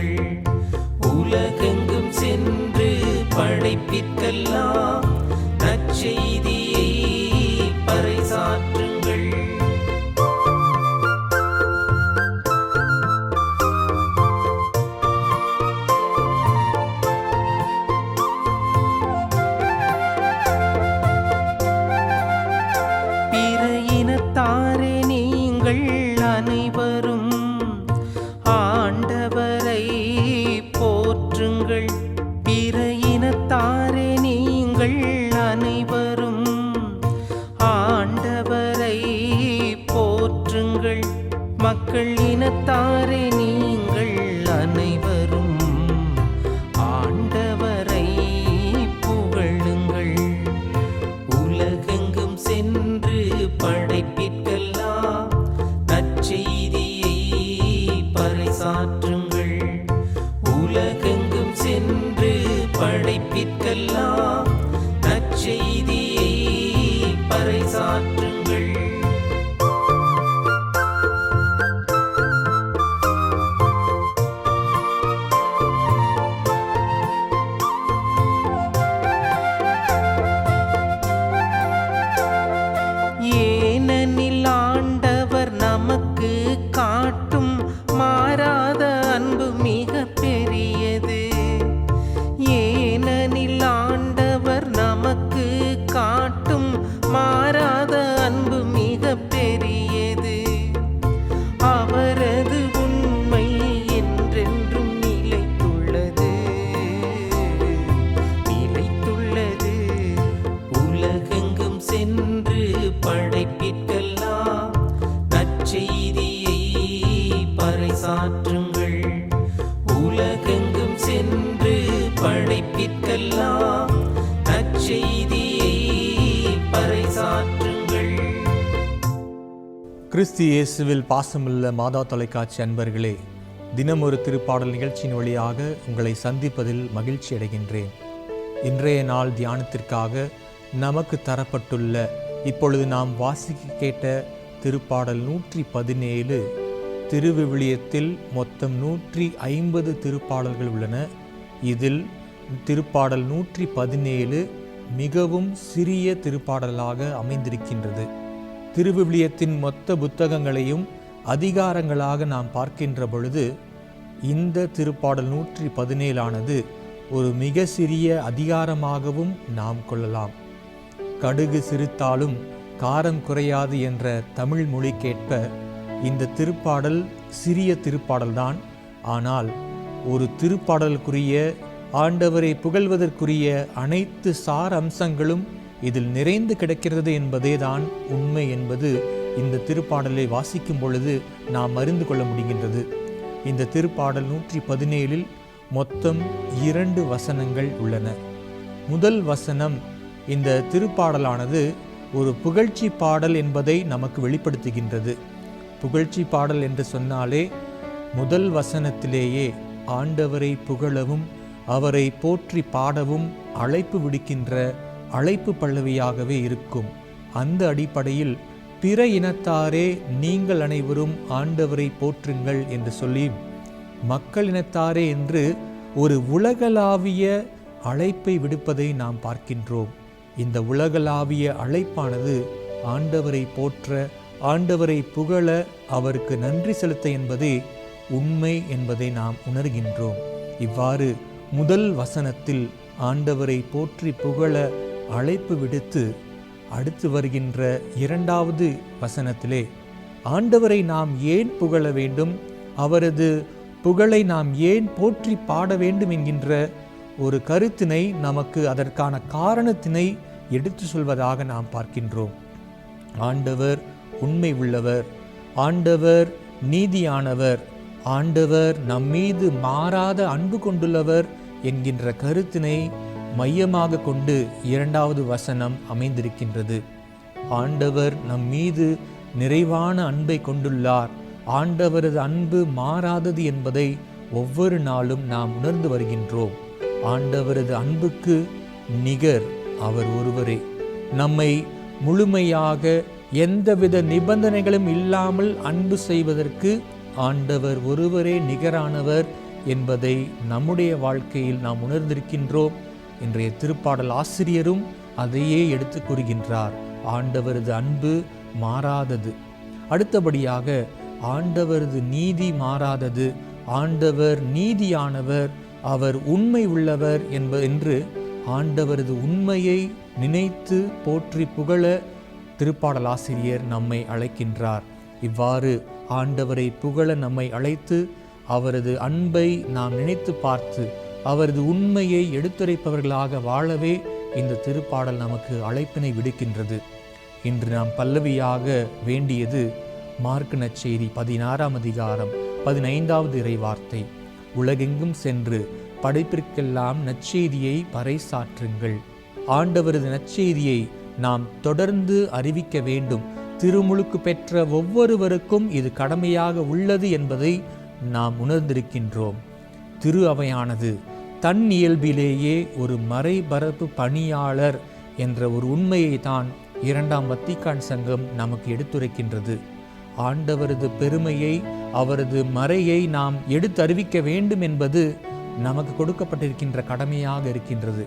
பறைசாற்றுங்கள் உலகெங்கும் சென்று படைப்பிற்கெல்லாம் நற்செய்தியை பறைசாற்றுங்கள். பிற இனத்தாரே நீங்கள் உலகத்தாரே நீங்கள் அனைவரும் ஆண்டவரை புகழுங்கள். உலகெங்கும் சென்று படைப்பிற்கெல்லாம் நற்செய்தியை பறைசாற்றுங்கள். உலகெங்கும் சென்று படைப்பிற்கெல்லாம் நற்செய்தியை பறைசாற்றுங்கள். பறைசாற்றுங்கள் உலகெங்கும் சென்று படைப்பிற்கெல்லாம் நற்செய்தியை பறைசாற்றுங்கள். கிறிஸ்து இயேசுவில் பாசமுள்ள மாதா தொலைக்காட்சி அன்பர்களே தினம் ஒரு திருப்பாடல் நிகழ்ச்சியின் வழியாக உங்களை சந்திப்பதில் மகிழ்ச்சி அடைகின்றேன். இன்றைய நாள் தியானத்திற்காக நமக்கு தரப்பட்டுள்ள இப்பொழுது நாம் வாசிக்க கேட்ட திருப்பாடல் நூற்றி பதினேழு. திருவிவிலியத்தில் மொத்தம் நூற்றி ஐம்பது திருப்பாடல்கள் உள்ளன. இதில் திருப்பாடல் நூற்றி பதினேழு மிகவும் சிறிய திருப்பாடலாக அமைந்திருக்கின்றது. திருவிவிலியத்தின் மொத்த புத்தகங்களையும் அதிகாரங்களாக நாம் பார்க்கின்ற பொழுது இந்த திருப்பாடல் நூற்றி பதினேழானது ஒரு மிக சிறிய அதிகாரமாகவும் நாம் கொள்ளலாம். கடுகு சிரித்தாலும் காரம் குறையாது என்ற தமிழ் மொழிக்கேற்ப இந்த திருப்பாடல் சிறிய திருப்பாடல்தான். ஆனால் ஒரு திருப்பாடலுக்குரிய ஆண்டவரை புகழ்வதற்குரிய அனைத்து சார் அம்சங்களும் இதில் நிறைந்து கிடக்கிறது என்பதே தான் உண்மை என்பது இந்த திருப்பாடலை வாசிக்கும் பொழுது நாம் அறிந்து கொள்ள முடிகின்றது. இந்த திருப்பாடல் நூற்றி பதினேழில் மொத்தம் இரண்டு வசனங்கள் உள்ளன. முதல் வசனம் இந்த திருப்பாடலானது ஒரு புகழ்ச்சி பாடல் என்பதை நமக்கு வெளிப்படுத்துகின்றது. புகழ்ச்சி பாடல் என்று சொன்னாலே முதல் வசனத்திலேயே ஆண்டவரை புகழவும் அவரை போற்றி பாடவும் அழைப்பு விடுக்கின்ற அழைப்பு பல்லவியாகவே இருக்கும். அந்த அடிப்படையில் பிற இனத்தாரே நீங்கள் அனைவரும் ஆண்டவரை போற்றுங்கள் என்று சொல்லி மக்கள் இனத்தாரே என்று ஒரு உலகளாவிய அழைப்பை விடுப்பதை நாம் பார்க்கின்றோம். இந்த உலகளாவிய அழைப்பானது ஆண்டவரை போற்ற ஆண்டவரை புகழ அவருக்கு நன்றி செலுத்த என்பதே உண்மை என்பதை நாம் உணர்கின்றோம். இவ்வாறு முதல் வசனத்தில் ஆண்டவரை போற்றி புகழ அழைப்பு விடுத்து அடுத்து வருகின்ற இரண்டாவது வசனத்திலே ஆண்டவரை நாம் ஏன் புகழ வேண்டும்? அவரது புகழை நாம் ஏன் போற்றி பாட வேண்டும்? என்கின்ற ஒரு கருத்தினை நமக்கு அதற்கான காரணத்தினை எடுத்து சொல்வதாக நாம் பார்க்கின்றோம். ஆண்டவர் உண்மை உள்ளவர். ஆண்டவர் நீதியானவர். ஆண்டவர் நம்மீது மாறாத அன்பு கொண்டுள்ளவர் என்கின்ற கருத்தினை மையமாக கொண்டு இரண்டாவது வசனம் அமைந்திருக்கின்றது. ஆண்டவர் நம் மீது நிறைவான அன்பை கொண்டுள்ளார். ஆண்டவரது அன்பு மாறாதது என்பதை ஒவ்வொரு நாளும் நாம் உணர்ந்து வருகின்றோம். ஆண்டவரது அன்புக்கு நிகர் அவர் ஒருவரே. நம்மை முழுமையாக எந்தவித நிபந்தனைகளும் இல்லாமல் அன்பு செய்வதற்கு ஆண்டவர் ஒருவரே நிகரானவர் என்பதை நம்முடைய வாழ்க்கையில் நாம் உணர்ந்திருக்கின்றோம். இன்றைய திருப்பாடல் ஆசிரியரும் அதையே எடுத்து கூறுகின்றார். ஆண்டவரது அன்பு மாறாதது. அடுத்தபடியாக ஆண்டவரது நீதி மாறாதது. ஆண்டவர் நீதியானவர் அவர் உண்மை உள்ளவர் என்ப என்று ஆண்டவரது உண்மையை நினைத்து போற்றி புகழ திருப்பாடல் ஆசிரியர் நம்மை அழைக்கின்றார். இவ்வாறு ஆண்டவரை புகழ நம்மை அழைத்து அவரது அன்பை நாம் நினைத்து பார்த்து அவரது உண்மையை எடுத்துரைப்பவர்களாக வாழவே இந்த திருப்பாடல் நமக்கு அழைப்பினை விடுக்கின்றது. இன்று நாம் பல்லவியாக வேண்டியது மார்க் நச்செய்தி பதினாறாம் அதிகாரம் பதினைந்தாவது இறைவார்த்தை. உலகெங்கும் சென்று படைப்பிற்கெல்லாம் நற்செய்தியை பறைசாற்றுங்கள். ஆண்டவரது நற்செய்தியை நாம் தொடர்ந்து அறிவிக்க வேண்டும். திருமுழுக்கு பெற்ற ஒவ்வொருவருக்கும் இது கடமையாக உள்ளது என்பதை நாம் உணர்ந்திருக்கின்றோம். திரு அவையானது தன் இயல்பிலேயே ஒரு மறைபரப்பு பணியாளர் என்ற ஒரு உண்மையை தான் இரண்டாம் வத்திக்கான் சங்கம் நமக்கு எடுத்துரைக்கின்றது. ஆண்டவரது பெருமையை அவரது மறையை நாம் எடுத்து அறிவிக்க வேண்டும் என்பது நமக்கு கொடுக்கப்பட்டிருக்கின்ற கடமையாக இருக்கின்றது.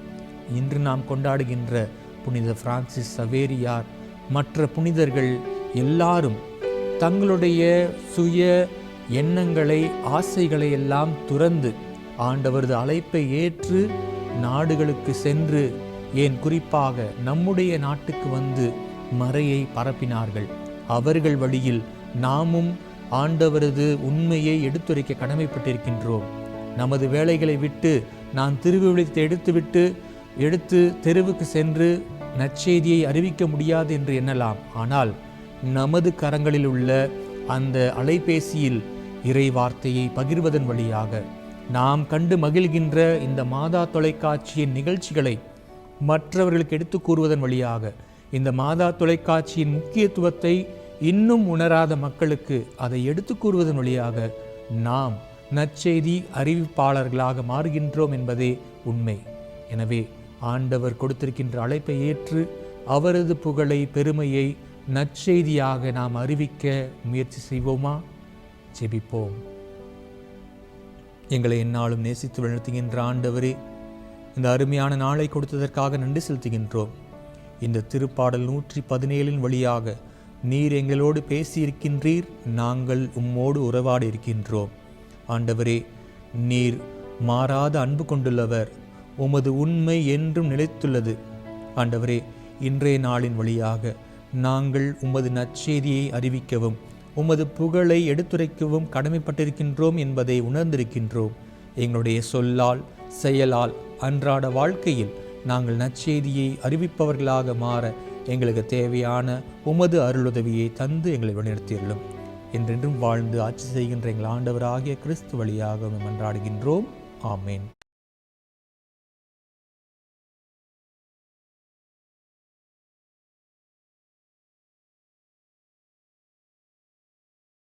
இன்று நாம் கொண்டாடுகின்ற புனித பிரான்சிஸ் சவேரியார் மற்ற புனிதர்கள் எல்லாரும் தங்களுடைய சுய எண்ணங்களை ஆசைகளை எல்லாம் துறந்து ஆண்டவரது அழைப்பை ஏற்று நாடுகளுக்கு சென்று ஏன் குறிப்பாக நம்முடைய நாட்டுக்கு வந்து மறையை பரப்பினார்கள். அவர்கள் வழியில் நாமும் ஆண்டவரது உண்மையை எடுத்துரைக்க கடமைப்பட்டிருக்கின்றோம். நமது வேலைகளை விட்டு நான் திருவிழித்தை எடுத்துவிட்டு எடுத்து தெருவுக்கு சென்று நற்செய்தியை அறிவிக்க முடியாது என்று எண்ணலாம். ஆனால் நமது கரங்களில் உள்ள அந்த அலைபேசியில் இறை வார்த்தையை பகிர்வதன் வழியாக நாம் கண்டு மகிழ்கின்ற இந்த மாதா தொலைக்காட்சியின் நிகழ்ச்சிகளை மற்றவர்களுக்கு எடுத்து கூறுவதன் வழியாக இந்த மாதா தொலைக்காட்சியின் முக்கியத்துவத்தை இன்னும் உணராத மக்களுக்கு அதை எடுத்து கூறுவதன் வழியாக நாம் நற்செய்தி அறிவிப்பாளர்களாக மாறுகின்றோம் என்பதே உண்மை. எனவே ஆண்டவர் கொடுத்திருக்கின்ற அழைப்பை ஏற்று அவரது புகழை பெருமையை நற்செய்தியாக நாம் அறிவிக்க முயற்சி செய்வோமா? ஜெபிப்போம். எங்களை என்னாலும் நேசித்து வளர்த்துகின்ற ஆண்டவரே இந்த அருமையான நாளை கொடுத்ததற்காக நன்றி செலுத்துகின்றோம். இந்த திருப்பாடல் நூற்றி பதினேழின் வழியாக நீர் எங்களோடு பேசியிருக்கின்றீர் நாங்கள் உம்மோடு உறவாடி இருக்கின்றோம் ஆண்டவரே நீர் மாறாத அன்பு கொண்டுள்ளவர் உமது உண்மை என்றும் நிலைத்துள்ளது. ஆண்டவரே இன்றைய நாளின் வழியாக நாங்கள் உமது நற்செய்தியை அறிவிக்கவும் உமது புகழை எடுத்துரைக்கவும் கடமைப்பட்டிருக்கின்றோம் என்பதை உணர்ந்திருக்கின்றோம். எங்களுடைய சொல்லால் செயலால் அன்றாட வாழ்க்கையில் நாங்கள் நற்செய்தியை அறிவிப்பவர்களாக மாற எங்களுக்கு தேவையான உமது அருளுதவியை தந்து எங்களை வழிநடத்தியுள்ளோம். என்றென்றும் வாழ்ந்து ஆட்சி செய்கின்ற எங்கள் ஆண்டவராகிய கிறிஸ்து வழியாக மன்றாடுகின்றோம். ஆமேன்.